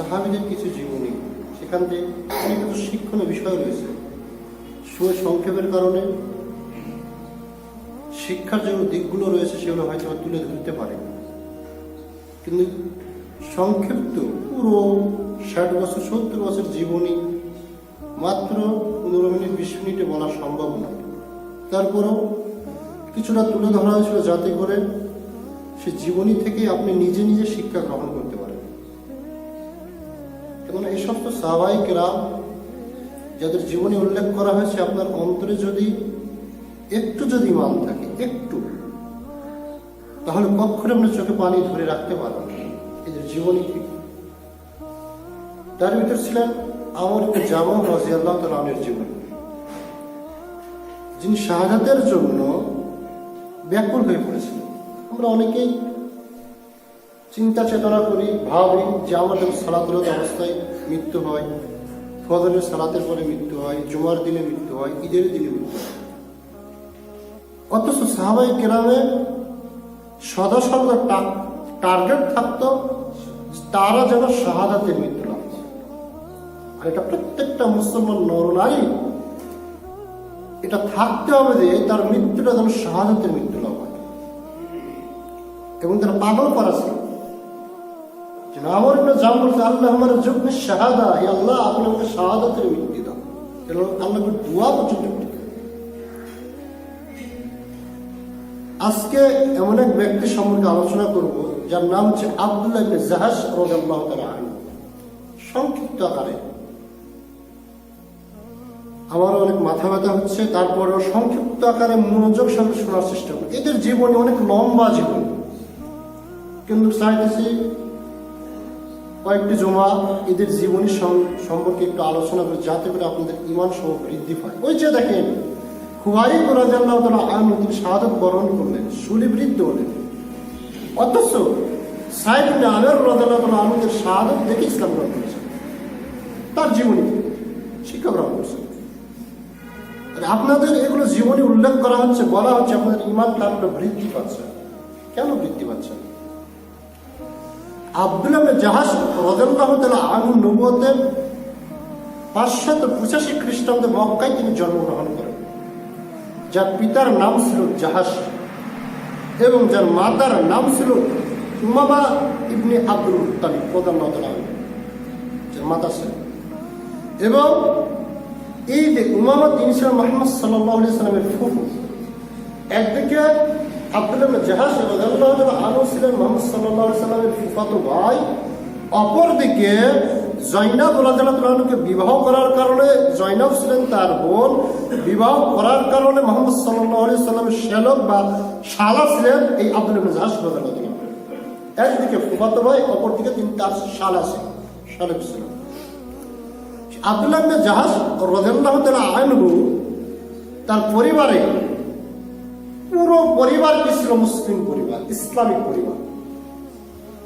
সাহাবিদের কিছু জীবনী, সেখান থেকে কিছু শিক্ষণীয় বিষয় রয়েছে। সময় সংক্ষেপের কারণে শিক্ষার যে দিকগুলো রয়েছে, সেগুলো হয়তো তুলে ধরতে পারে। কিন্তু সংক্ষিপ্ত পুরো ষাট বছর, সত্তর বছর জীবনী মাত্র পনেরো মিনিট, বিশ মিনিটে বলা সম্ভব নয়। তারপরেও কিছুটা তুলে ধরা হয়েছিল যাতে করে সে জীবনী থেকে আপনি নিজে নিজে শিক্ষা গ্রহণ করতে পারেন। এবং এই সমস্ত সাহবাহিকরা যাদের জীবনী উল্লেখ করা হয়েছে, আপনার অন্তরে যদি একটু যদি মান থাকে, একটু, তাহলে কখনো আপনার চোখে পানি ধরে রাখতে পারবেন। এদের জীবনী থেকে। তার ভিতর ছিলেন আমার জামা রাজিয়াল্লাহ তালের জীবনী। যিনি শাহাদাতের জন্য ব্যাকুল হয়ে পড়েছিলেন। আমরা অনেকেই চিন্তা চেতনা করি, ভাবি যে আমাদের সালাতুলত অবস্থায় মৃত্যু হয়, ফজরের সালাতের পরে মৃত্যু হয়, জুমার দিনে মৃত্যু হয়, ঈদের দিনে মৃত্যু হয়। অথচ সাহাবাই কেরামে সদা সর্বদা টার্গেট থাকতো তারা যেন শাহাদাতের মৃত্যু আর এটা প্রত্যেকটা মুসলমান নরনারী, এটা থাকতে হবে যে তার মৃত্যুটা যেন শাহাদাতের মৃত্যু লাভ হয়। এবং তারা পাগল করা ছিল আমার জাম বলছে আল্লাহ আমার যুগ্ম শাহাদা আল্লাহ, আপনি আমাকে শাহাদাতের মৃত্যু দাও। কারণ আল্লাহকে দোয়া পর্যন্ত আজকে এমন এক ব্যক্তি সম্পর্কে আলোচনা করব, যার নাম হচ্ছে আব্দুল্লাহ ইবনে জাহাজ রাদিয়াল্লাহু তাআলা আনহু। সংক্ষিপ্ত আকারে। আমার অনেক মাথা ব্যথা হচ্ছে, তারপরেও সংক্ষিপ্ত আকারে মনোযোগ সঙ্গে শোনার চেষ্টা করি এদের জীবনে অনেক লম্বা জীবন। কিন্তু চাইতেছি কয়েকটি জমা এদের জীবনী সম্পর্কে একটু আলোচনা করি, যাতে করে আপনাদের ইমান সহ বৃদ্ধি পায়। ওই যে দেখেন খুয়াই রাজাল্লাহ তালা আনু তিনি শাহাদত বরণ করলেন সুলিবৃদ্ধ হলেন। অথচ সাইদ আমের রাজাল্লাহ তালা আনুদের শাহাদত দেখে ইসলাম গ্রহণ করেছেন। তার জীবনী শিক্ষা গ্রহণ করছেন। আপনাদের এগুলো জীবনী উল্লেখ করা হচ্ছে, বলা হচ্ছে আপনাদের ইমান আপনার বৃদ্ধি পাচ্ছে। কেন বৃদ্ধি পাচ্ছে? জাহাজ পঁচাশি খ্রিস্টাব্দে তিনি জন্মগ্রহণ করেন, যার পিতার নাম ছিল জাহাজ এবং যার মাতার নাম ছিল আব্দুল যার মাতা এবং এই যে উমামা, তিনি মোহাম্মদ সাল্লামের ফুফু, একদিকে আব্দুল্লাহ জাহাজ আনহু ছিলেন মোহাম্মদ আলাইহি সাল্লামের ফুফাতো ভাই। অপরদিকে রাদিয়াল্লাহু তাআলাকে বিবাহ করার কারণে জয়নাব ছিলেন তার বোন। বিবাহ করার কারণে মোহাম্মদ আলাইহি সাল্লামের শ্যালক বা শালা ছিলেন এই ইবনে জাহাজ তাআলা একদিকে ফুফাতো ভাই, অপরদিকে তিনি তার শালা ছিলেন শালক ছিলেন। আব্দুল্লাহ জাহাজ তাআলা আনহু তার পরিবারে পুরো পরিবারটি ছিল মুসলিম পরিবার, ইসলামিক পরিবার?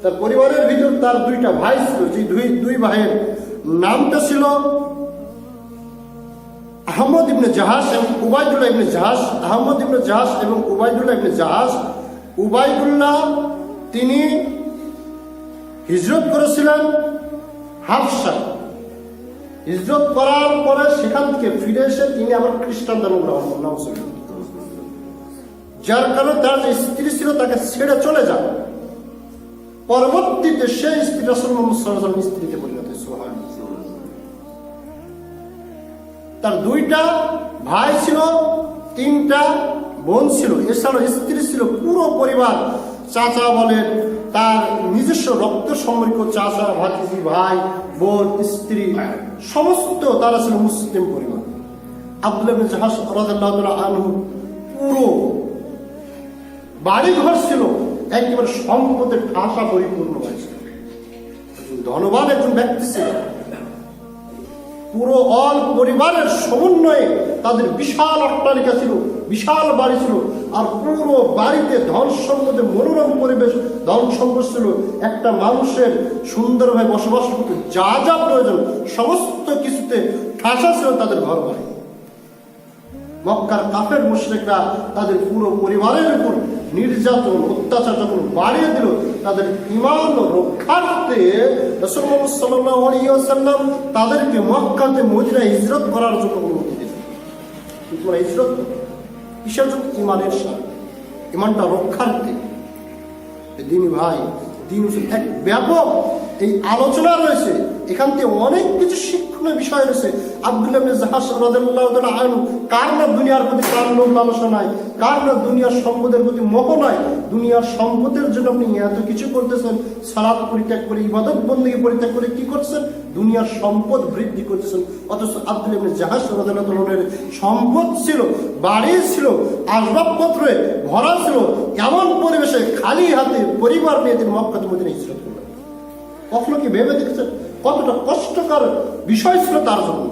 তার পরিবারের ভিতর তার দুইটা ভাই ছিল, যে দুই দুই ভাইয়ের নামটা ছিল আহমদ ইবনে জাহাজ এবং উবাইদুল্লাহ ইবনে জাহাজ আহমদ ইবনে জাহাজ এবং উবাইদুল্লাহ ইবনে জাহাজ উবাইদুল্লাহ তিনি হিজরত করেছিলেন হাফসা। হিজরত করার পরে সেখান থেকে ফিরে এসে তিনি আবার খ্রিস্টান ধর্ম গ্রহণ করলেন যার কারণে তার যে স্ত্রী ছিল তাকে ছেড়ে চলে যান। পরবর্তীতে সেই স্ত্রী রসুল মোহাম্মদ স্ত্রীতে পরিণত তার দুইটা ভাই ছিল, তিনটা বোন ছিল। এছাড়াও স্ত্রী ছিল পুরো পরিবার। চাচা বলেন, তার নিজস্ব রক্ত সম্পর্ক চাচা, ভাতিজি, ভাই, বোন, স্ত্রী, সমস্ত তারা ছিল মুসলিম পরিবার। ইবনে জাহাজ আনহু পুরো বাড়ি ঘর ছিল, একেবারে সম্পদের ঠাসা পরিপূর্ণ হয়েছে। একজন ধনবান একজন ব্যক্তি ছিল। পুরো অল পরিবারের সমন্বয়ে তাদের বিশাল অট্টালিকা ছিল, বিশাল বাড়ি ছিল, আর পুরো বাড়িতে ধন সম্পদে মনোরম পরিবেশ, ধন সম্পদ ছিল। একটা মানুষের সুন্দরভাবে বসবাস করতে যা যা প্রয়োজন, সমস্ত কিছুতে ঠাসা ছিল তাদের ঘর বাড়ি মক্কার কাফের মুশরিকরা তাদের পুরো পরিবারের উপর নির্যাতন, অত্যাচার যখন বাড়িয়ে দিল, তাদের ইমান রক্ষার্থে ওয়াসাল্লাম তাদেরকে মক্কাতে মদিনা হিজরত করার জন্য অনুমতি দিলেন। তোমরা হিজরত। কিসের জন্য? ইমানের সাথে। ইমানটা রক্ষার্থে। দিনী ভাই, দিন এক ব্যাপক এই আলোচনা রয়েছে। এখান থেকে অনেক কিছু শিক্ষণীয় বিষয় রয়েছে। আব্দুল্লাহ জাহাজ রাদিয়াল্লাহু তাআলা কার না দুনিয়ার প্রতি কার লোভ লালসা নাই? কার না দুনিয়ার সম্পদের প্রতি মোহ নাই? দুনিয়ার সম্পদের জন্য আপনি এত কিছু করতেছেন, সালাত পরিত্যাগ করে, ইবাদত বন্দী পরিত্যাগ করে কি করছেন দুনিয়ার সম্পদ বৃদ্ধি করতেছেন। অথচ আব্দুল ইবনে জাহাজ তাআলা সম্পদ ছিল, বাড়ি ছিল, আসবাবপত্রে ভরা ছিল, এমন পরিবেশে খালি হাতে পরিবার নিয়ে তিনি মক্কাতে মদিনা করলেন। কখনো কি ভেবে দেখেছেন কতটা কষ্টকর বিষয় ছিল তার জন্য।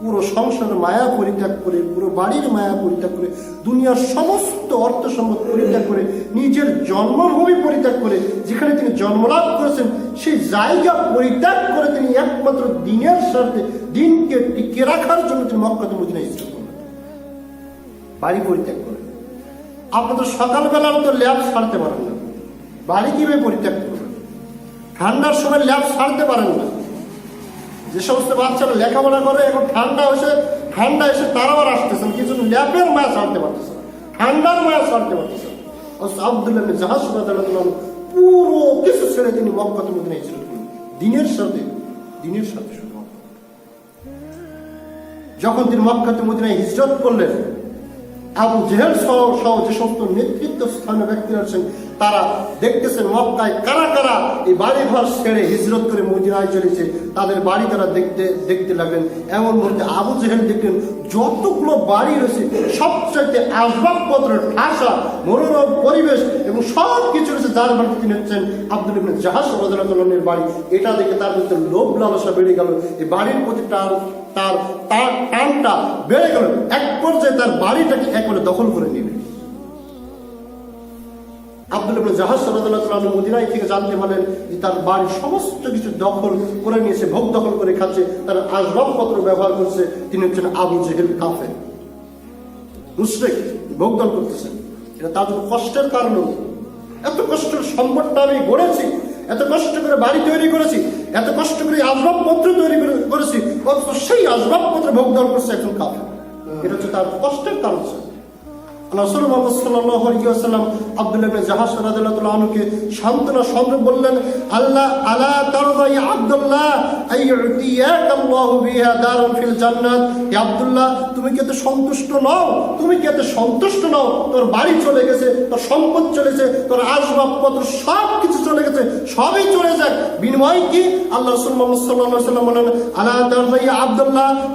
পুরো সংসারের মায়া পরিত্যাগ করে, পুরো বাড়ির মায়া পরিত্যাগ করে, দুনিয়ার সমস্ত অর্থ সম্পদ পরিত্যাগ করে, নিজের জন্মভূমি পরিত্যাগ করে, যেখানে তিনি জন্মলাভ করেছেন, সেই জায়গা পরিত্যাগ করে তিনি একমাত্র দিনের স্বার্থে দিনকে টিকে রাখার জন্য তিনি মক্কাতে মদিনা হিজরত করলেন বাড়ি পরিত্যাগ করে আপনাদের সকালবেলার তো ল্যাব সারতে পারেন না। বাড়ি কীভাবে পরিত্যাগ করবেন? ঠান্ডার সময় ল্যাব ছাড়তে পারেন না। যে সমস্ত বাচ্চারা লেখাপড়া করে, এখন ঠান্ডা এসে ঠান্ডা এসে তারাও আর আসতেছেন। কিছু ল্যাবের মায়া ছাড়তে পারতেছে। ঠান্ডার মায়া ছাড়তে পারতেছে না। আব্দুল্লাহ জাহাজ পুরো কিছু ছেড়ে তিনি মক্কাতে মদিনা হিজরত দিনের সাথে দিনের সাথে যখন তিনি মক্কাতে মদিনায় হিজরত করলেন, আবু জেহেল সহ সহ যে সমস্ত নেতৃত্ব স্থানীয় ব্যক্তিরা আছেন তারা দেখতেছেন মক্কায় কারা কারা এই বাড়ি ঘর ছেড়ে হিজরত করে মদিনায় চলেছে, তাদের বাড়ি তারা দেখতে দেখতে লাগলেন। এমন মধ্যে আবু জেহেল দেখলেন, যতগুলো বাড়ি রয়েছে, সবচাইতে আসবাবপত্র, ঠাসা, মনোরম পরিবেশ এবং সব কিছু রয়েছে, যার বাড়িতে তিনি হচ্ছেন আব্দুল ইবনে জাহাজ রাদিয়াল্লাহু বাড়ি। এটা দেখে তার মধ্যে লোভ লালসা বেড়ে গেল। এই বাড়ির প্রতি টান তার তার টানটা বেড়ে গেল। এক পর্যায়ে তার বাড়িটাকে একবারে দখল করে নিলেন। আব্দুল জাহাজ তাআলা মদিনায় থেকে জানতে পারলেন যে তার বাড়ির সমস্ত কিছু দখল করে নিয়েছে, ভোগ দখল করে খাচ্ছে, তার আসবাবপত্র ব্যবহার করছে, তিনি হচ্ছেন আবু জেহেল কাফের। ভোগ দখল করতেছেন এটা তার জন্য কষ্টের কারণ এত কষ্টের সম্পদটা আমি গড়েছি, এত কষ্ট করে বাড়ি তৈরি করেছি, এত কষ্ট করে আসবাবপত্র তৈরি করে- করেছি, অথচ সেই আসবাবপত্র ভোগ দখল করছে একজন কাফের। এটা হচ্ছে তার কষ্টের কারণ আব্দুল্লাহ আব্দুল্লাহ, তুমি সন্তুষ্ট নও? তুমি সন্তুষ্ট নও? তোর বাড়ি চলে গেছে, তোর সম্পদ চলেছে তোর আসবাবপত্র সব কিছু চলে গেছে, সবই চলে যাক। বিনিময় কি? আল্লাহ রাসূল মুহাম্মদ বলেন আব্দুল্লাহ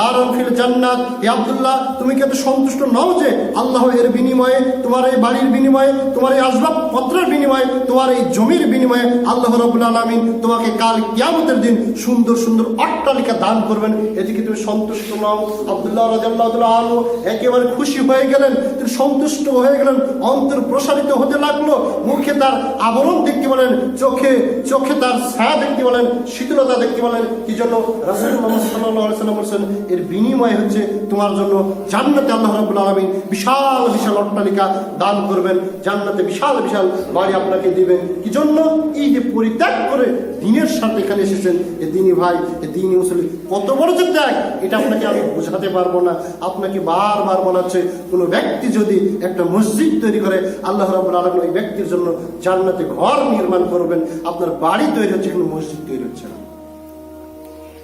আল্লাহু ফিল জান্নাত। হে আব্দুল্লাহ তুমি কি এত সন্তুষ্ট নও যে আল্লাহ এর বিনিময়ে, তোমার এই বাড়ির বিনিময়ে, তোমার এই আসবাবপত্রের বিনিময়ে, তোমার এই জমির বিনিময়ে আল্লাহ রাব্বুল আলামিন তোমাকে কাল কিয়ামতের দিন সুন্দর সুন্দর অট্টালিকা দান করবেন। এদিকে তুমি সন্তুষ্ট নও? আব্দুল্লাহ রাদিয়াল্লাহু তাআলা আনহু একেবারে খুশি হয়ে গেলেন, তিনি সন্তুষ্ট হয়ে গেলেন, অন্তর প্রসারিত হতে লাগল, মুখে তার আবরণ দেখতে বলেন চোখে চোখে তার ছায়া দেখতে বলেন শীতলতা দেখতে বলেন কি জন্য? রাসূল মুহাম্মদ সাল্লাল্লাহু আলাইহি সাল্লাম বলেছেন, এর বিনিময় হচ্ছে তোমার জন্য জান্নাতে আল্লাহ রাব্বুল আলামিন বিশাল বিশাল অট্টালিকা দান করবেন। জান্নাতে বিশাল বিশাল বাড়ি আপনাকে দিবেন। কি জন্য এই যে পরিত্যাগ করে দিনের সাথে এখানে এসেছেন, এ দিনী ভাই, এ দিনী মুসলিম কত বড় যে ত্যাগ, এটা আপনাকে আমি বোঝাতে পারব না। আপনাকে বারবার বলা হচ্ছে, কোনো ব্যক্তি যদি একটা মসজিদ তৈরি করে, আল্লাহ রাবুল আলম ওই ব্যক্তির জন্য জান্নাতে ঘর নির্মাণ করবেন। আপনার বাড়ি তৈরি হচ্ছে, কিন্তু মসজিদ তৈরি হচ্ছে না।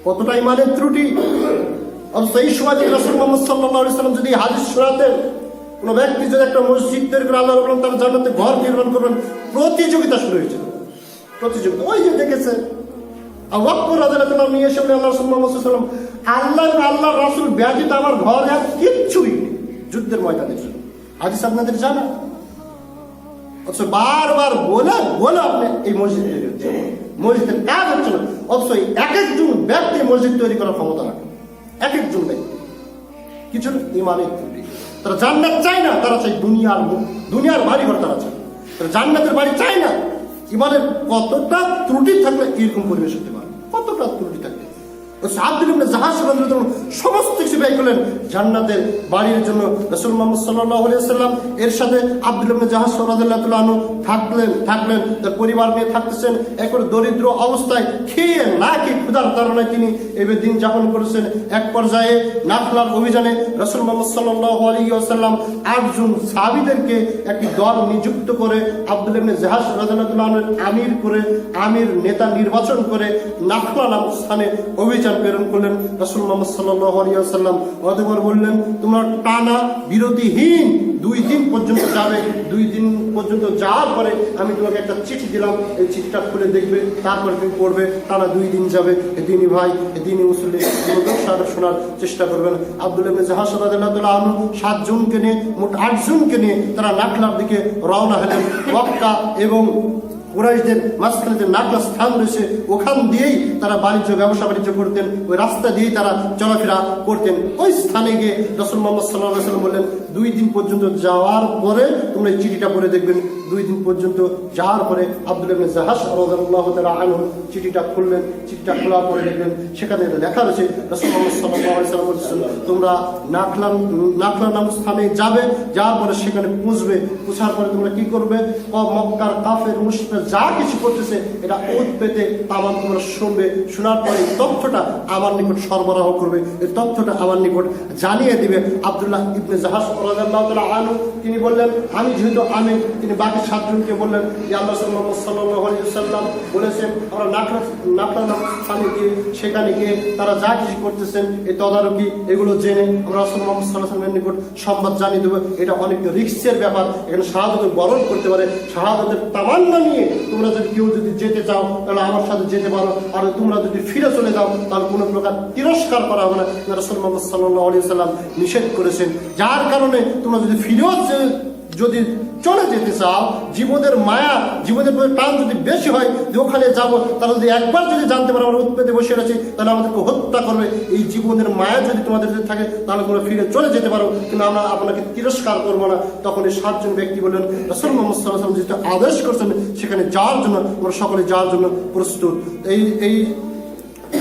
কতটা ইমানের ত্রুটি? অথচ এই সময় থেকে রাসূল মুহাম্মদ সাল্লাম যদি হাদিস শোনাতেন, কোনো ব্যক্তি যদি একটা মসজিদ তৈরি আল্লাহ রাব্বুল তার জান্নাতে ঘর নির্মাণ করবেন, প্রতিযোগিতা শুরু হয়েছিল প্রতিযোগিতা। ওই যে দেখেছে। আর ওয়াক্কুর রাদিয়াল্লাহু তাআলা নিয়ে এসে আল্লাহ রাসূল মুহাম্মদ সাল্লাম আল্লাহ এবং আল্লাহর রাসূল ব্যতীত আমার ঘর আর কিচ্ছুই যুদ্ধের ময়দানে ছিল হাদিস আপনাদের জানা? অথচ বারবার বলে বলে আপনি এই মসজিদ তৈরি হচ্ছে মসজিদের কাজ হচ্ছে না। অথচ এক একজন ব্যক্তি মসজিদ তৈরি করার ক্ষমতা রাখে। এক একজন ব্যক্তি কিছু ইমানের ত্রুটি তারা জান্নাত চায় না, তারা চাই দুনিয়ার দুনিয়ার বাড়ি ঘর তারা চায়। তারা জান্নাতের বাড়ি চায় না। ইমানের কতটা ত্রুটি থাকলে এরকম পরিবেশ হতে পারে? কতটা ত্রুটি ওই জাহাজ সমস্ত কিছু ব্যয় করলেন জান্নাতের বাড়ির জন্য রাসূল মুহাম্মদ সাল্লাম এর সাথে আব্দুল জাহাজ থাকলেন থাকলেন, তার পরিবার নিয়ে থাকতেছেন। একবার দরিদ্র অবস্থায় খেয়ে না ক্ষুধার তিনি এবার দিন যাপন করেছেন। এক পর্যায়ে নাখলার অভিযানে রাসূল মুহাম্মদ আলাইহি ওয়াসাল্লাম আটজন সাহাবীদেরকে একটি দল নিযুক্ত করে আব্দুল ইবনে জাহাজ রাদিয়াল্লাহু আমির করে, আমির নেতা নির্বাচন করে নাখলা নামক স্থানে অভিযান প্রেরণ করলেন রাসূল মুহাম্মদ আলাইহি ওয়াসাল্লাম। বললেন, তোমরা টানা বিরতিহীন দুই দিন পর্যন্ত যাবে, দুই দিন পর্যন্ত যাওয়ার পরে আমি তোমাকে একটা চিঠি দিলাম। এই চিঠিটা খুলে দেখবে, তারপরে তুমি পড়বে, টানা দুই দিন যাবে। এদিনই ভাই এদিনই মুসলিম শোনার চেষ্টা করবেন। আব্দুল তাআলা আনহু সাতজনকে নিয়ে, মোট আটজনকে নিয়ে তারা নাখলার দিকে রওনা হলেন। মক্কা এবং কুরাইশদের মাঝখানে যে নাকলা স্থান রয়েছে, ওখান দিয়েই তারা বাণিজ্য, ব্যবসা, বাণিজ্য করতেন। ওই রাস্তা দিয়েই তারা চলাফেরা করতেন। ওই স্থানে গিয়ে রসুল মোহাম্মদ সাল্লাহ সাল্লাম বললেন, দুই দিন পর্যন্ত যাওয়ার পরে তোমরা এই চিঠিটা পড়ে দেখবেন। দুই দিন পর্যন্ত যাওয়ার পরে আব্দুল ইবনে জাহাজ রাদিয়াল্লাহু তাআলা আনহু চিঠিটা খুললেন। চিঠিটা খোলার পরে দেখবেন সেখানে লেখা রয়েছে, রাসূল মুহাম্মদ সাল্লাল্লাহু আলাইহি সাল্লাম বলছেন তোমরা নাকলা নাকলা নাম স্থানে যাবে, যাওয়ার পরে সেখানে পৌঁছবে পৌঁছার পরে তোমরা কি করবে? মক্কার কাফের মুশরিকরা যা কিছু করতেছে, এটা ওত পেতে তামান তোমরা শুনবে, শোনার পরে এই তথ্যটা আমার নিকট সরবরাহ করবে। এই তথ্যটা আমার নিকট জানিয়ে দিবে আবদুল্লাহ ইবনে জাহাজ আনহু। তিনি বললেন, আমি যেহেতু আমি তিনি বাকি সাতজনকে বললেন, যে আল্লাহ সাল্লাম বলেছেন, আমরা নাকলা নাম স্থানে গিয়ে সেখানে গিয়ে তারা যা কিছু করতেছেন, এই তদারকি, এগুলো জেনে আমরা রাসূল মুহাম্মদ সাল্লাল্লাহু আলাইহি নিকট সংবাদ জানিয়ে দেবো। এটা অনেক রিস্কের ব্যাপার। এখানে শাহাদতের বরণ করতে পারে। শাহাদতের তামান্না নিয়ে তোমরা যদি কেউ যদি যেতে চাও, তাহলে আমার সাথে যেতে পারো। আর তোমরা যদি ফিরে চলে যাও, তাহলে কোনো প্রকার তিরস্কার করা হবে না। রাসূল মুহাম্মদ সাল্লাল্লাহু আলাইহি সাল্লাম নিষেধ করেছেন। যার কারণে তোমরা যদি ফিরেও যদি চলে যেতে চাও, জীবনের মায়া, জীবনের টান যদি বেশি হয়, যে ওখানে যাব, তাহলে যদি একবার যদি জানতে পারো আমরা উৎপেতে বসে আছি তাহলে আমাদেরকে হত্যা করবে। জীবনের মায়া যদি তোমাদের থাকে, তাহলে তোমরা ফিরে চলে যেতে পারো। কিন্তু আমরা আপনাকে তিরস্কার করব না। তখন এই সাতজন ব্যক্তি বললেন, রসুল মোহাম্মদ সাল্লাম যেটা আদেশ করছেন, সেখানে যাওয়ার জন্য আমরা সকলে যাওয়ার জন্য প্রস্তুত। এই এই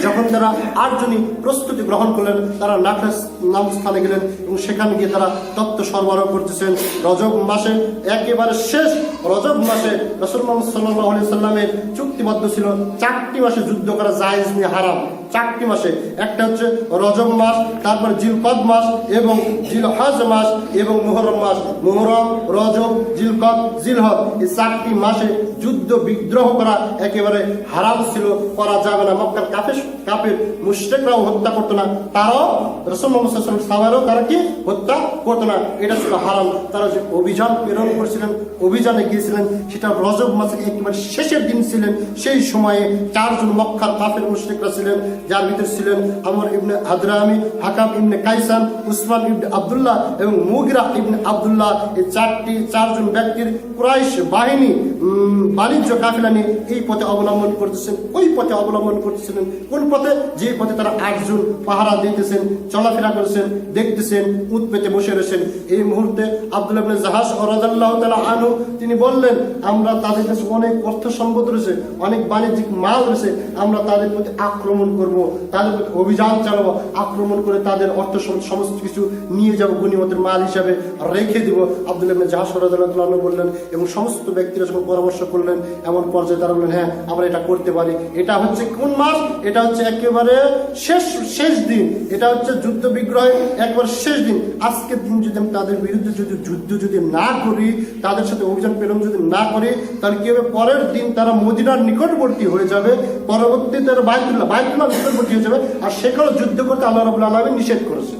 যখন তারা আটজনই প্রস্তুতি গ্রহণ করলেন, তারা নাকাস নাম স্থানে গেলেন এবং সেখানে গিয়ে তারা তত্ত্ব সরবরাহ করতেছেন। রজব মাসে একেবারে শেষ রজব মাসে রসুল মোহাম্মদ সাল্লাহ সাল্লামের চুক্তিবদ্ধ ছিল, চারটি মাসে যুদ্ধ করা জায়েজ নিয়ে হারাম। চারটি মাসে। একটা হচ্ছে রজব মাস, তারপর জিলকদ মাস এবং জিলহজ মাস এবং মোহরম মাস। মোহরম, রজব, জিলকদ জিলহদ এই চারটি মাসে যুদ্ধ বিদ্রোহ করা একেবারে হারাম ছিল, করা যাবে না। মক্কার কাফের কাফের মুশরিকরাও হত্যা করতো না। তারাও রসুল মোহাম্মদ সাল্লাল্লাহু তারা কি? হত্যা করতো না। এটা ছিল হারাম। তারা যে অভিযান প্রেরণ করেছিলেন, অভিযানে গিয়েছিলেন, সেটা রজব মাসের একেবারে শেষের দিন ছিলেন। সেই সময়ে চারজন মক্কার কাফের মুশরিকরা ছিলেন। যার ভিতরে ছিলেন Amr ibn Hadrami, Hakam ibn Kaisan Uthman ibn Abdullah এবং মুগিরা ইবনে আব্দুল্লাহ। এই চারটি, চারজন ব্যক্তির কুরাইশ বাহিনী বাণিজ্য কাফেলা নিয়ে এই পথে অবলম্বন করতেছেন। ওই পথে অবলম্বন করতেছিলেন কোন পথে? যে পথে তারা আটজন পাহারা দিতেছেন, চলাফেরা করেছেন, দেখতেছেন উত পেতে বসে রয়েছেন। এই মুহূর্তে আব্দুল ইবনে জাহাজ রাদিয়াল্লাহু তাআলা আনহু, তিনি বললেন, আমরা তাদের কাছে অনেক অর্থ সম্পদ রয়েছে, অনেক বাণিজ্যিক মাল রয়েছে, আমরা তাদের প্রতি আক্রমণ করব। তাদের প্রতি অভিযান চালাবো, আক্রমণ করে তাদের অর্থ সমস্ত কিছু নিয়ে যাব, গণিমতের মাল হিসাবে রেখে দিব। আব্দুল ইবনে জাহাজ রাদিয়াল্লাহু বললেন, এবং সমস্ত ব্যক্তিরা যখন পরামর্শ করলেন, এমন পর্যায়ে তারা বললেন হ্যাঁ আমরা এটা করতে পারি। এটা হচ্ছে কোন মাস? এটা হচ্ছে একেবারে শেষ শেষ দিন। এটা হচ্ছে যুদ্ধ বিগ্রহের একবার শেষ দিন। আজকের দিন যদি আমি তাদের বিরুদ্ধে যদি যুদ্ধ যদি না করি, তাদের সাথে অভিযান প্রেরণ যদি না করি, তাহলে কি হবে? পরের দিন তারা মদিনার নিকটবর্তী হয়ে যাবে। পরবর্তী তারা বাইতুল্লাহ বাইতুল্লাহ নিকটবর্তী হয়ে যাবে আর সেখানে যুদ্ধ করতে আল্লাহ রবুল্লা আলমী নিষেধ করেছে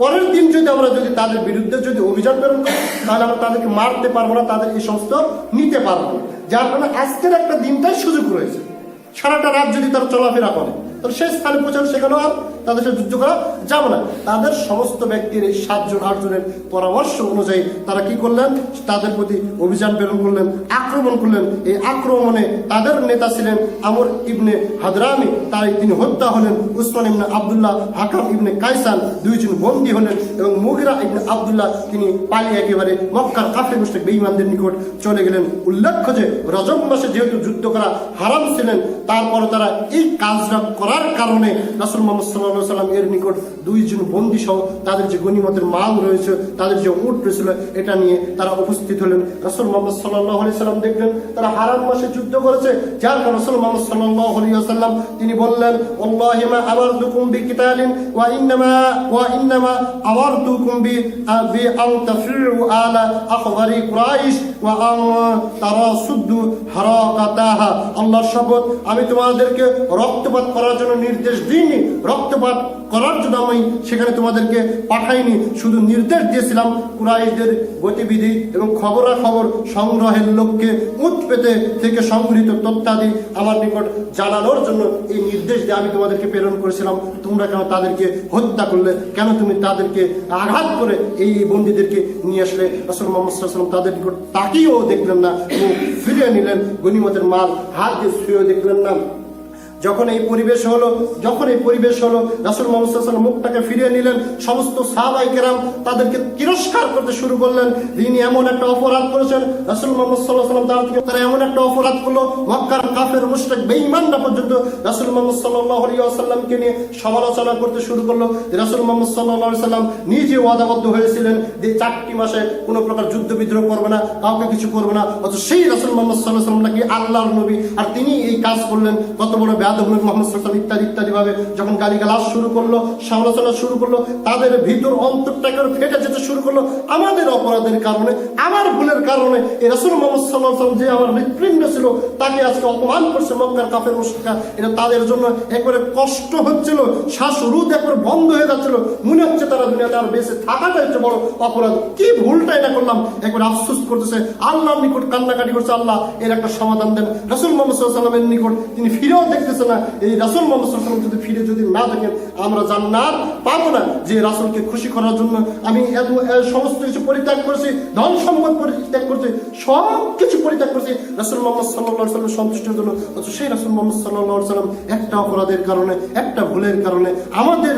পরের দিন যদি আমরা যদি তাদের বিরুদ্ধে যদি অভিযান প্রেরণ করি, তাহলে আমরা তাদেরকে মারতে পারব না, তাদের এই সমস্ত নিতে পারব না। যার কারণে আজকের একটা দিনটাই সুযোগ রয়েছে। সারাটা রাত যদি তারা চলাফেরা করে স্থানে পৌঁছানো সেখানেও আর তাদের সাথে যুদ্ধ করা যাবে না। তাদের সমস্ত ব্যক্তির এই সাতজন, আটজনের পরামর্শ অনুযায়ী তারা কি করলেন? তাদের প্রতি অভিযান প্রেরণ করলেন, আক্রমণ করলেন। এই আক্রমণে তাদের নেতা ছিলেন আমর ইবনে হাদরামি, তাই তিনি হত্যা হলেন। উসমান ইবনে আবদুল্লাহ, হাকাম ইবনে কাইসান দুইজন বন্দী হলেন এবং মুগিরা ইবনে আবদুল্লাহ তিনি পালিয়ে একেবারে মক্কার কাফের মুশরিক বেঈমানদের নিকট চলে গেলেন। উল্লেখ্য যে রজব মাসে যেহেতু যুদ্ধ করা হারাম ছিলেন তারপরে তারা এই কাজটা করার করার কারণে রাসুল মোহাম্মদ সাল্লাহ সাল্লাম এর নিকট দুইজন বন্দি সহ তাদের যে গণিমতের মাল রয়েছে, তাদের যে উট রয়েছিল, এটা নিয়ে তারা উপস্থিত হলেন। রাসুল মোহাম্মদ সাল্লাহ আলি সাল্লাম দেখলেন, তারা হারাম মাসে যুদ্ধ করেছে। যার কারণে রাসুল মোহাম্মদ সাল্লাহ আলি সাল্লাম তিনি বললেন আল্লাহিমা আমার দুকুম বি কিতালিন ওয়া ইন্নামা ওয়া ইন্নামা আমার দুকুম বি বি আন তাফিউ আলা আখবারি কুরাইশ ওয়া আন তারা সুদ্দু হারাকাতাহা। আল্লাহর শপথ, আমি তোমাদেরকে রক্তপাত করার জন্য নির্দেশ দিইনি, রক্তপাত করার জন্য আমি সেখানে তোমাদেরকে পাঠাইনি। শুধু নির্দেশ দিয়েছিলাম কুরাইশদের গতিবিধি এবং খবরাখবর সংগ্রহের লক্ষ্যে উৎপেতে থেকে সংগৃহীত তথ্যাদি আমার নিকট জানানোর জন্য এই নির্দেশ দিয়ে আমি তোমাদেরকে প্রেরণ করেছিলাম। তোমরা কেন তাদেরকে হত্যা করলে? কেন তুমি তাদেরকে আঘাত করে এই বন্দীদেরকে নিয়ে আসলে? আসল মোহাম্মদ তাদের নিকট তাকিয়েও দেখলেন না ফিরিয়ে নিলেন। গনিমতের মাল হাত দিয়ে শুয়েও দেখলেন না। যখন এই পরিবেশ হলো, যখন এই পরিবেশ হলো, রাসুল মোহাম্মদ মুখটাকে ফিরিয়ে নিলেন, সমস্ত সাহাবাই কেরাম তাদেরকে তিরস্কার করতে শুরু করলেন। তিনি এমন একটা অপরাধ করেছেন, রাসুল মোহাম্মদ সাল্লাহ তার থেকে তারা এমন একটা অপরাধ করল, মক্কার কাফের মুশরিক বেঈমানরা পর্যন্ত রাসুল মোহাম্মদ সাল্লাল্লাহু আলাইহি ওয়াসাল্লামকে নিয়ে সমালোচনা করতে শুরু করল রাসুল মোহাম্মদ আলাইহি সাল্লাম নিজে ওয়াদাবদ্ধ হয়েছিলেন যে চারটি মাসে কোনো প্রকার যুদ্ধ বিদ্রোহ করবে না, কাউকে কিছু করবে না, অথচ সেই রাসুল মোহাম্মদ সাল্লাহ সাল্লাম নাকি আল্লাহর নবী, আর তিনি এই কাজ করলেন। কত বড় নবী মোহাম্মদ ইত্যাদি যখন গালিগালাজ শুরু করল সমালোচনা শুরু করল, তাদের ভিতর অন্তরটাকে ফেটে যেতে শুরু করল। আমাদের অপরাধের কারণে, আমার ভুলের কারণে মোহাম্মদ যে আমার হৃৎপিণ্ড ছিল, তাকে আজকে অপমান করছে মক্কার এটা তাদের জন্য একবারে কষ্ট হচ্ছিল শ্বাসরুদ একবারে বন্ধ হয়ে যাচ্ছিল। মনে হচ্ছে তারা দুনিয়াতে আর বেঁচে থাকাটা হচ্ছে বড় অপরাধ। কি ভুলটা এটা করলাম? একবার আফসোস করতেছে। আল্লাহর নিকট কান্নাকাটি করছে, আল্লাহ এর একটা সমাধান দেন। রাসুল মোহাম্মদ সাল্লামের নিকট তিনি ফিরেও দেখতেছে না এই রাসুল মোহাম্মদ যদি ফিরে যদি না দেখেন, আমরা জান্নাত পাবো না। যে রাসুলকে খুশি করার জন্য আমি এত সমস্ত কিছু পরিত্যাগ করেছি, ধন সম্পদ পরিত্যাগ করছি, সব কিছু পরিত্যাগ করছি। রাসুল মোহাম্মদ সাল্লাহ সাল্লাম সন্তুষ্টির জন্য সেই রাসুল মোহাম্মদ সাল্লাহ সাল্লাম একটা অপরাধের কারণে, একটা ভুলের কারণে, আমাদের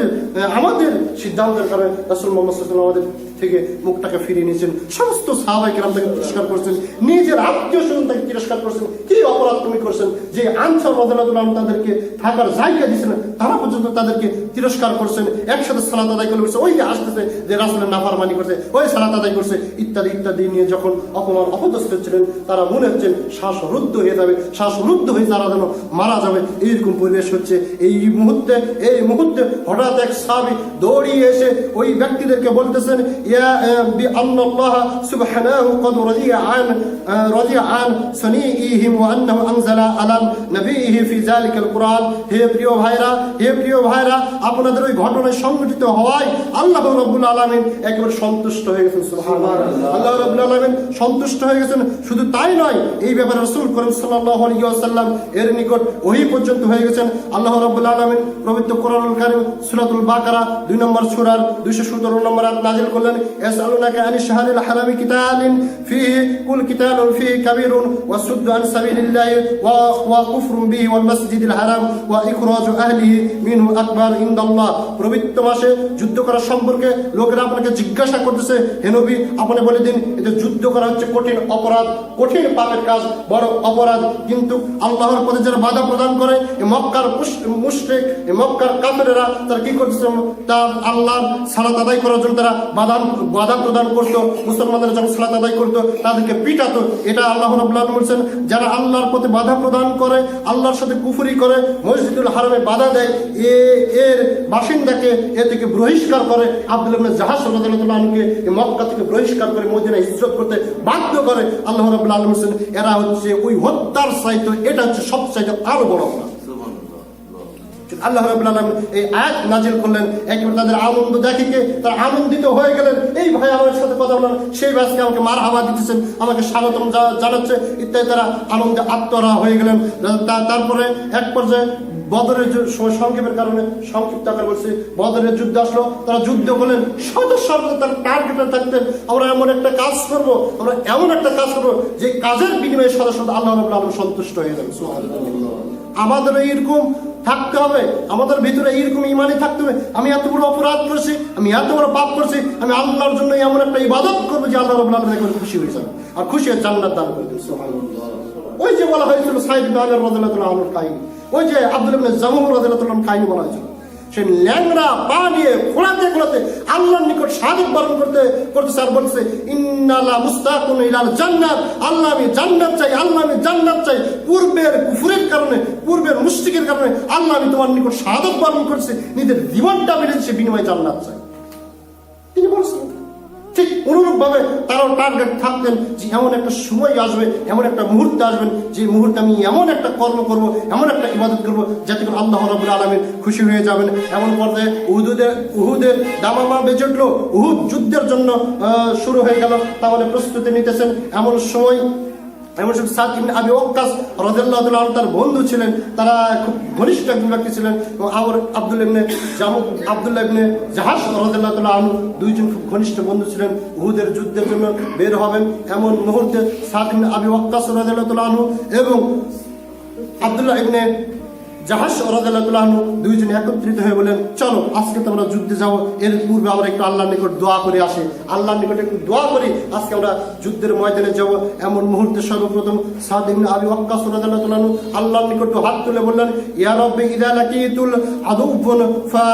আমাদের সিদ্ধান্তের কারণে রাসুল মোহাম্মদ সাল্লাম আমাদের থেকে মুখটাকে ফিরিয়ে নিয়েছেন। সমস্ত সাহাবাই কেরাম তাকে তিরস্কার করছেন। নিজের আত্মীয় স্বজন তাকে তিরস্কার করছেন। কি অপরাধ তুমি করছেন? যে আনসার মদালাম তাদেরকে থাকার জায়গা দিয়েছেন তারা পর্যন্ত তাদেরকে তিরস্কার করছেন একসাথে সালাত আদায় করে বলছে ওই যে আসতেছে যে রাসুলের নাফারমানি করছে ওই সালাত আদায় করছে ইত্যাদি ইত্যাদি নিয়ে যখন অপমান অপদস্থ ছিলেন তারা মনে হচ্ছেন শ্বাসরুদ্ধ হয়ে যাবে শ্বাসরুদ্ধ হয়ে তারা যেন মারা যাবে এইরকম পরিবেশ হচ্ছে এই মুহূর্তে এই মুহূর্তে হঠাৎ এক সাবি দৌড়িয়ে এসে ওই ব্যক্তিদেরকে বলতেছেন ইয়া আহ, বি আল্লাহ সুবহানাহু قد رضي عن آه، رضي عن صنيعهم وانه انزل على نبيه في ذلك القران হে প্রিয় ভাইরা হে প্রিয় ভাইরা আপনাদের ওই ঘটনায় সংঘটিত হওয়ায় আল্লাহ রাব্বুল আলামিন একেবারে সন্তুষ্ট হয়ে গেছেন আল্লাহ রাব্বুল আলামিন সন্তুষ্ট হয়ে গেছেন। শুধু তাই নয় এই ব্যাপারে রাসূল করিম আলাইহি এর নিকট ওহী পর্যন্ত হয়ে গেছেন। আল্লাহ রাব্বুল আলামিন পবিত্র কোরআনুল কারীম সূরাতুল বাকারা দুই নম্বর সূরার 217 নম্বর আয়াত নাযিল করলেন ইয়াসআলুনাকা আনি শাহরিল হারামি কিতালিন ফিহি কুল কিতালুন ফিহি কাবীরুন ওয়া সুদ্দু আন সাবিলিল্লাহি ওয়া ওয়া কুফরুন বিহি ওয়াল মাসজিদিল হারাম ওয়া ইখরাজু আহলিহি মিনহু। আকবার ইনদাল্লাহ। পবিত্র মাসে যুদ্ধ করা সম্পর্কে লোকেরা আপনাকে জিজ্ঞাসা করতেছে, হে নবী, আপনি বলে দিন এটা যুদ্ধ করা হচ্ছে কঠিন অপরাধ, কঠিন পাপের কাজ, বড় অপরাধ। কিন্তু আল্লাহর পথে যারা বাধা প্রদান করে এই মক্কার মুশরিক মক্কার কাফেরেরা, তারা কি করতেছে? তার আল্লাহর সালাত আদায় করার জন্য তারা বাধা বাধা প্রদান করতো মুসলমানরা যখন সালাত আদায় করতো, তাদেরকে পিটাতো। এটা আল্লাহ রাব্বুল আলামিন বলছেন, যারা আল্লাহর পথে বাধা প্রদান করে, আল্লাহর সাথে কুফুরি করে, মসজিদুল হারামে বাধা দেয়, এ এর বাসিন্দাকে এ থেকে বহিষ্কার করে আব্দুল ইবনে জাহাজ রাদিয়াল্লাহু এই মক্কা থেকে বহিষ্কার করে মদিনা হিজরত করতে বাধ্য করে আল্লাহ রাব্বুল আলামিন এরা হচ্ছে ওই হত্যার চাইতে, এটা হচ্ছে সবচাইতে আরও বড় আল্লাহ রাব্বুল আলামিন এই আয়াত নাজিল করলেন, একেবারে তাদের আনন্দ দেখিকে তারা আনন্দিত হয়ে গেলেন, এই ভাই আমার সাথে কথা বলেন সেই ভাইকে আমাকে মার হাওয়া দিতেছেন, আমাকে স্বাগতম জানাচ্ছে, ইত্যাদি, তারা আনন্দে আত্মরা হয়ে গেলেন। তারপরে এক পর্যায়ে বদরের সময় সংক্ষেপের কারণে সংক্ষিপ্ত আকার বলছি, বদরের যুদ্ধ আসলো, তারা যুদ্ধ করলেন, শত শত তার টার্গেটে থাকতেন। আমরা এমন একটা কাজ করব, আমরা এমন একটা কাজ করব, যে কাজের বিনিময়ে সদস্য আল্লাহ রাব্বুল আলামিন সন্তুষ্ট হয়ে সুবহানাল্লাহ। আমাদের এইরকম থাকতে হবে, আমাদের ভিতরে এইরকম ইমানই থাকতে হবে। আমি এত বড় অপরাধ করছি, আমি এত বড় পাপ করছি, আমি আল্লাহর জন্য এমন একটা ইবাদত করব যে আল্লাহ রবুল্লাহ একবার খুশি হয়ে যাবে। আর খুশি হয়ে জান্নাত দান করে দেবে ওই যে বলা হয়েছিল সাইদ আলী রাদিয়াল্লাহু আনহুর কাহিনী। ওই যে আব্দুল ইবনে কাহিনী বলা হয়েছিল। সে ল্যাংরা পা দিয়ে খোলাতে খোলাতে আল্লাহর নিকট সাদিক বরণ করতে করতে স্যার বলছে, ইন্নালা মুস্তাক ইলাল জান্নাত। আল্লাহ আমি জান্নাত চাই, আল্লাহ আমি জান্নাত চাই। পূর্বের কুফুরের কারণে, পূর্বের মুশরিকের কারণে আল্লাহ আমি তোমার নিকট সাদক বরণ করছে। নিজের জীবনটা মিলেছে বিনিময় জান্নাত চাই। ঠিক অনুরূপ ভাবে তারাও টার্গেট থাকতেন যে এমন একটা সময় আসবে, এমন একটা মুহূর্ত আসবেন, যে মুহূর্তে আমি এমন একটা কর্ম করব, এমন একটা ইবাদত করব, যাতে করে আল্লাহ রবুল আলমিন খুশি হয়ে যাবেন। এমন পর্যায়ে উহুদের উহুদের দামামা বেজে উঠল উহুদ যুদ্ধের জন্য শুরু হয়ে গেল। তাহলে প্রস্তুতি নিতেছেন। এমন সময় এমন সব সাদ ইবনে আবি ওকাস রাদিয়াল্লাহু তাআলা তার বন্ধু ছিলেন, তারা খুব ঘনিষ্ঠ একজন ব্যক্তি ছিলেন এবং আমর আব্দুল ইবনে জামু আব্দুল্লাহ ইবনে জাহাজ রাদিয়াল্লাহু তাআলা দুইজন খুব ঘনিষ্ঠ বন্ধু ছিলেন। উহুদের যুদ্ধের জন্য বের হবেন এমন মুহূর্তে সাত ইবনে আবি ওকাস রাদিয়াল্লাহু তাআলা আনহু এবং আব্দুল্লাহ ইবনে জাহাজ আনহু দুইজন একত্রিত হয়ে বলেন চলো, আজকে তো আমরা যুদ্ধে যাব এর পূর্বে আমরা একটু আল্লাহর নিকট দোয়া করে আসি। আল্লাহর নিকট একটু দোয়া করি। আজকে আমরা যুদ্ধের ময়দানে যাব। এমন মুহূর্তে সর্বপ্রথম সাদ ইবনে আবি ওয়াক্কাস আনহু আল্লাহর নিকট হাত তুলে বললেন, ইয়া রাব্বি ইদা লাকিতুল আদুবুন ফা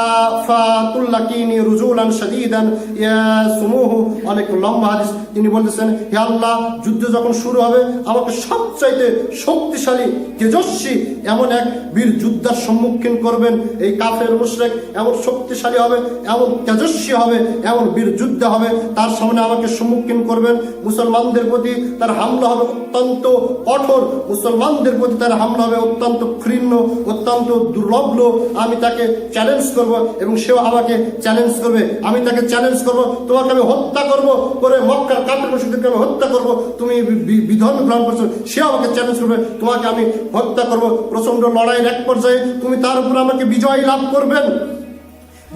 ফাতুল লাকিনি রুজুলান শাদীদান। ইয়া সুমুহু, অনেক লম্বা হাদিস। তিনি বলতেছেন, হে আল্লাহ, যুদ্ধ যখন শুরু হবে, আমাকে সবচাইতে শক্তিশালী, তেজস্বী, এমন এক বীর যুদ্ধার সম্মুখীন করবেন, এই কাফের মুশরেক এমন শক্তিশালী হবে, এমন তেজস্বী হবে, এমন বীর যুদ্ধ হবে, তার সামনে আমাকে সম্মুখীন করবেন। মুসলমানদের প্রতি তার হামলা হবে অত্যন্ত কঠোর, মুসলমানদের প্রতি তার হামলা হবে অত্যন্ত ঘৃণ্য অত্যন্ত দুর্লভ্য আমি তাকে চ্যালেঞ্জ করব এবং সেও আমাকে চ্যালেঞ্জ করবে। আমি তাকে চ্যালেঞ্জ করব, তোমাকে আমি হত্যা করব করে মক্কার কাপড় মুশরিকদেরকে আমি হত্যা করব। তুমি বিধর্ম গ্রহণ করছ সে আমাকে চ্যালেঞ্জ করবে, তোমাকে আমি হত্যা করব। প্রচণ্ড লড়াইয়ের এক পর্যায়ে তুমি তার উপর আমাকে বিজয় লাভ করবেন।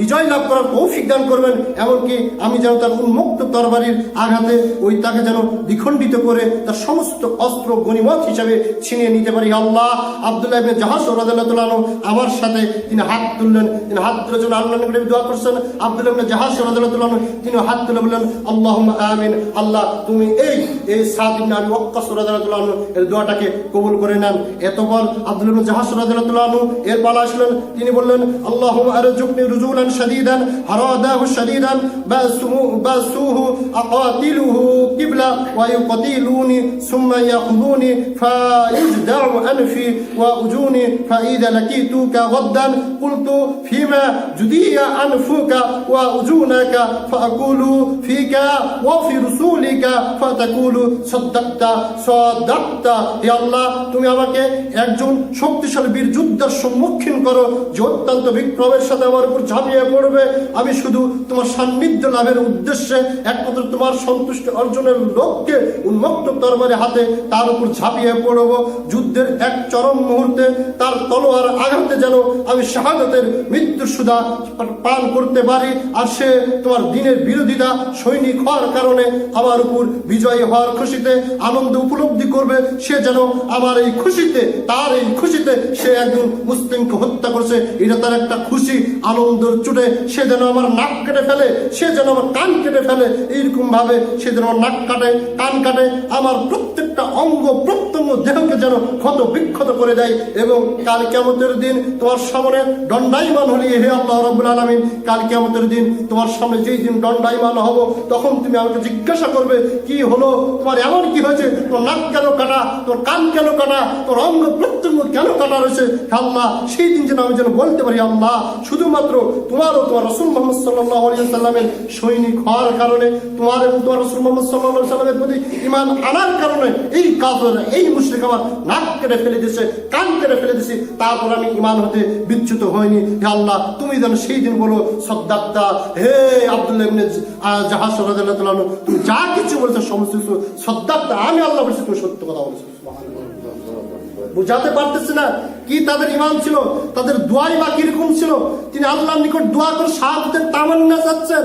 বিজয় লাভ করার কৌফিক দান করবেন, এমনকি আমি যেন তার উন্মুক্ত তরবারির আঘাতে ওই তাকে যেন দ্বিখণ্ডিত করে তার সমস্ত অস্ত্র গণিমত হিসাবে ছিনিয়ে নিতে পারি। আল্লাহ, আব্দুল্লাহ ইবনে জাহাজ আনহু আমার সাথে তিনি হাত তুললেন, তিনি হাত তুলে যখন আল্লাহ দোয়া করছেন। আব্দুল্লাহ ইবনে জাহাজ আনহু তিনি হাত তুলে বললেন আল্লাহ আমিন, আল্লাহ তুমি এই এই সাদ ইবনে আবি ওয়াক্কাস আনহু এর দোয়াটাকে কবুল করে নেন। এতবার আব্দুল্লাহ ইবনে জাহাজ আনহু এর পালা আসলেন, তিনি বললেন আল্লাহ আরজুকনি রুজুলান হারাদাহু শাদীদান বাসুহু বাসুহু আকাতিলুহু কিবলা ওয়া ইউকাতিলুনি সুম্মা ইয়াখুযুনি فيجدع أنفي وأجوني فإذا لقيتك غدا قلت فيما جدي أنفك وأجونك فأقول فيك وفي رسولك فتقول صدقت صدقت يا الله তুমি আমাকে একজন শক্তিশালী বীর যুদ্ধের সম্মুখীন করো যে অত্যন্ত বিক্রমের সাথে আমার উপর ঝাঁপিয়ে পড়বে। আমি শুধু তোমার সান্নিধ্য লাভের উদ্দেশ্যে একমাত্র তোমার সন্তুষ্টি অর্জনের লক্ষ্যে উন্মুক্ত তরবারি হাতে তার উপর ঝাঁপিয়ে পড়ব। যুদ্ধের এক চরম মুহূর্তে তার তলোয়ার আঘাতে যেন আমি শাহাদতের মৃত্যুর সুধা পান করতে পারি আর সে তোমার দিনের বিরোধিতা সৈনিক হওয়ার কারণে আমার উপর বিজয়ী হওয়ার খুশিতে আনন্দ উপলব্ধি করবে। সে যেন আমার এই খুশিতে, তার এই খুশিতে সে একজন মুসলিমকে হত্যা করছে। এটা তার একটা খুশি, আনন্দের চুটে, সে যেন আমার নাক কেটে ফেলে, সে যেন আমার কান কেটে ফেলে এইরকম ভাবে সে যেন আমার নাক কাটে, কান কাটে, আমার প্রত্যেকটা অঙ্গ প্রত্যঙ্গ দেহকে যেন ক্ষত বিক্ষত করে দেয়। এবং কাল কেমতের দিন তোমার সামনে দণ্ডায়মান হলি হে আল্লাহ রব্বুল আলমিন। কাল কেমতের দিন তোমার সামনে যেই দিন দণ্ডায়মান হব, তখন তুমি আমাকে জিজ্ঞাসা করবে, কি হলো? তোমার এমন কি হয়েছে? তোর নাক কেন কাটা? তোর কান কেন কাটা? তোর অঙ্গ প্রত্যঙ্গ কেন কাটা রয়েছে? আল্লাহ, সেই দিন যেন আমি যেন বলতে পারি, আল্লাহ, শুধুমাত্র তোমার ও তোমার রসুল মোহাম্মদ সাল্লাহ সাল্লামের সৈনিক হওয়ার কারণে, তোমার এবং তোমার রসুল মোহাম্মদ সাল্লাহ সাল্লামের প্রতি ইমান আনার কারণে এই কাফের এই মুশরিক আমার নাক কেটে ফেলে দিয়েছে, কান কেটে ফেলে দিয়েছে। তারপর আমি ইমান হতে বিচ্যুত হয়নি হে আল্লাহ, তুমি যেন সেই দিন বলো সদ্দাক্তা হে আব্দুল্লাহ ইবনে জাহাজ তাআলা তুমি যা কিছু বলেছ সমস্ত কিছু সদ্দাক্তা আমি আল্লাহ বলছি, তুমি সত্য কথা বলেছ বুঝাতে পারতেছে না কি তাদের ইমান ছিল, তাদের দোয়াই বা কীরকম ছিল। তিনি আল্লাহর নিকট দোয়া করে সাহায্যের তামান্না চাচ্ছেন।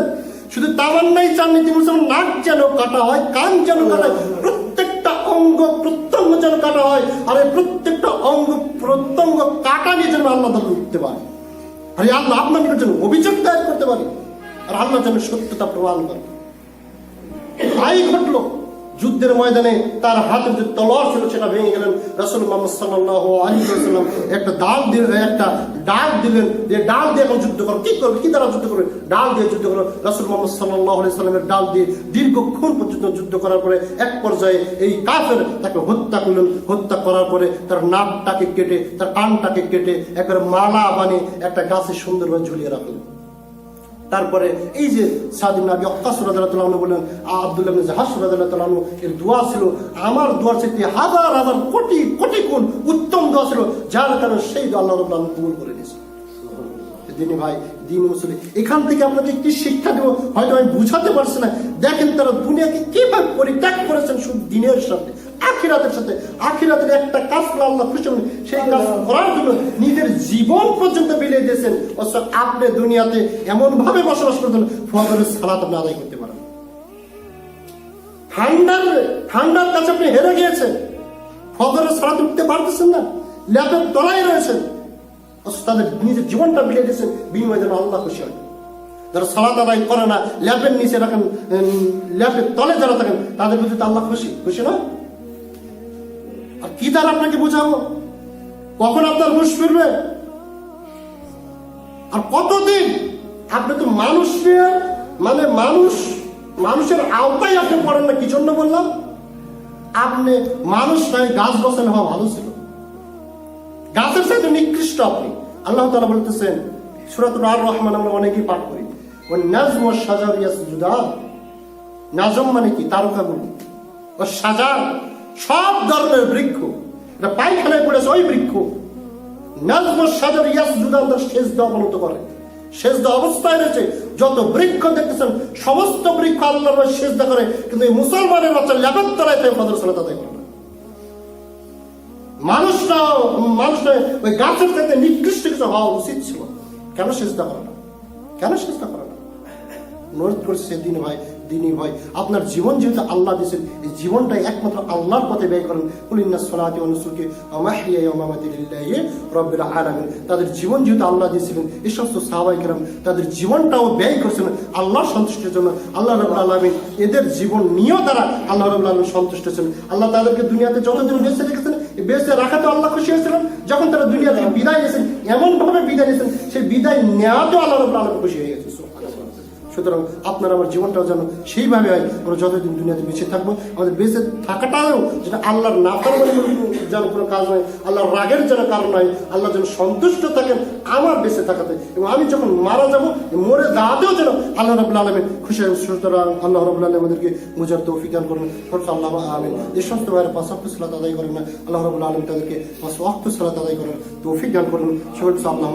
শুধু তামান্নাই চাননি তিনি বলছেন, নাক যেন কাটা হয়, কান যেন কাটা হয়, প্রত্যেকটা অঙ্গ প্রত্যঙ্গ যেন কাটা হয়, আর এই প্রত্যেকটা অঙ্গ প্রত্যঙ্গ কাটা নিয়ে যেন আল্লাহ তাদের উঠতে পারে। আর আল্লাহ আপনার নিকট যেন অভিযোগ দায়ের করতে পারে, আর আল্লাহ যেন সত্যতা প্রমাণ করে। তাই ঘটলো। যুদ্ধের ময়দানে তার হাতে যে তলোয়ার ছিল, সেটা ভেঙে গেলেন রাসুল মোহাম্মদ সাল্লাহ আলী সাল্লাম একটা ডাল দিয়ে, একটা ডাল দিলেন যে ডাল দিয়ে এখন যুদ্ধ করো কি করবে? কি দ্বারা যুদ্ধ করবে? ডাল দিয়ে যুদ্ধ করো রাসুল মোহাম্মদ সাল্লাহ আলি সাল্লামের ডাল দিয়ে দীর্ঘক্ষণ পর্যন্ত যুদ্ধ করার পরে এক পর্যায়ে এই কাফের তাকে হত্যা করলেন। হত্যা করার পরে তার নাকটাকে কেটে, তার কানটাকে কেটে একবার মালা বানিয়ে একটা গাছে সুন্দরভাবে ঝুলিয়ে রাখলেন। তারপরে এই যে সাদিম নাবি অক্কাস রাদিয়াল্লাহু বললেন আব্দুল্লাহ জাহাজ রাদিয়াল্লাহু এর দোয়া ছিল, আমার দোয়ার চেয়ে হাজার হাজার কোটি কোটি গুণ উত্তম দোয়া ছিল, যার কারণে সেই আল্লাহ রাব্বুল কবুল করে নিয়েছে। দিনী ভাই, দিন মুসলিম, এখান থেকে আপনাকে কি শিক্ষা দেবো, হয়তো আমি বুঝাতে পারছি না। দেখেন তারা দুনিয়াকে কীভাবে পরিত্যাগ করেছেন শুধু দিনের সাথে। আখিরাতের সাথে, আখিরাতের একটা কাজ আল্লাহ খুশি হবেন সেই কাজ করার জন্য নিজের জীবন পর্যন্ত বিলিয়ে দিয়েছেন। অথচ আপনি দুনিয়াতে এমন ভাবে বসবাস করতেন ফজরের সালাত আপনি আদায় করতে পারেন। ঠান্ডার ঠান্ডার কাছে আপনি হেরে গিয়েছেন। ফজরের সালাত উঠতে পারতেছেন না, ল্যাপের তলায় রয়েছেন। অথচ তাদের নিজের জীবনটা বিলিয়ে দিয়েছেন, বিনিময় যেন আল্লাহ খুশি হয় যারা সালাদ আদায় করে না, ল্যাপের নিচে রাখেন ল্যাপের তলে যারা থাকেন, তাদের তো আল্লাহ খুশি খুশি না আর কি তার আপনাকে বোঝাবো? কখন আপনার হুশ ফিরবে? আর কতদিন? আপনি তো মানুষের মানে মানুষ, মানুষের আওতায় আপনি পড়েন না, কি জন্য বললাম? আপনি মানুষ নয়, গাছ বসানো হওয়া ভালো ছিল। গাছের সাথে নিকৃষ্ট আপনি। আল্লাহ তাআলা বলতেছেন, সূরাতুল আর রহমান আমরা অনেকেই পাঠ করি। ও নাজম ও সাজার ইয়াসজুদান নাজম মানে কি? তারকাগুলো। ও সাজার সব ধরনের বৃক্ষ। এটা পায়খানায় পড়েছে ওই বৃক্ষ। নাজম ইয়াসজুদান তার শেষ দেওয়া অবনত করে। দেওয়া অবস্থায় রয়েছে। যত বৃক্ষ দেখতেছেন, সমস্ত বৃক্ষ আল্লাহর শেষ করে, কিন্তু এই মুসলমানের বাচ্চা ল্যাবের তলায় তাই ফদর সালাত মানুষটা মানুষটা ওই গাছের থেকে নিকৃষ্ট কিছু হওয়া উচিত ছিল। কেন চেষ্টা করে না? কেন চেষ্টা করে না? অনুরোধ করছে দিনী ভাই দিনী ভাই আপনার জীবন যেহেতু আল্লাহ দিয়েছেন, এই জীবনটাই একমাত্র আল্লাহর পথে ব্যয় করেন। কুলিন্না সলাতি আলামিন। তাদের জীবন যেহেতু আল্লাহ দিয়েছিলেন, এই সমস্ত সাহাবাই কেরাম তাদের জীবনটাও ব্যয় করেছেন আল্লাহর সন্তুষ্টির জন্য। আল্লাহ রব্বুল আলামিন এদের জীবন নিয়েও তারা আল্লাহ রব্বুল আলামিন সন্তুষ্ট ছিলেন। আল্লাহ তাদেরকে দুনিয়াতে যতদিন বেঁচে রেখেছেন বেঁচে রাখাতে আল্লাহ খুশি হয়েছিলেন। যখন তারা দুনিয়া থেকে বিদায় নিয়েছেন, এমনভাবে বিদায় নিয়েছেন, সেই বিদায় নেওয়াতেও আল্লাহ রব্বুল আলামিন খুশি হয়ে গেছে সুতরাং আপনার আমার জীবনটাও যেন সেইভাবে হয়, আমরা যতদিন দুনিয়াতে বেঁচে থাকব, আমাদের বেঁচে থাকাটাও যেটা আল্লাহর নাফারমানি যেন কোনো কাজ নয়, আল্লাহর রাগের যেন কারণ নয়, আল্লাহ যেন সন্তুষ্ট থাকেন আমার বেঁচে থাকাতে। এবং আমি যখন মারা যাব মরে যাওয়াতেও যেন আল্লাহ রবুল্লা আলমের খুশি সুতরাং আল্লাহ রবুল্লা আলম আমাদেরকে বোঝার তৌফিক দান করবেন আল্লাহ আলমিন এই সমস্ত ভাইয়ের পাঁচ সালাত আদায় করেন না, আল্লাহ রবুল্লা আলম তাদেরকে পাঁচ সালাত আদায় করেন তৌফিক দান করবেন সকল আল্লাহ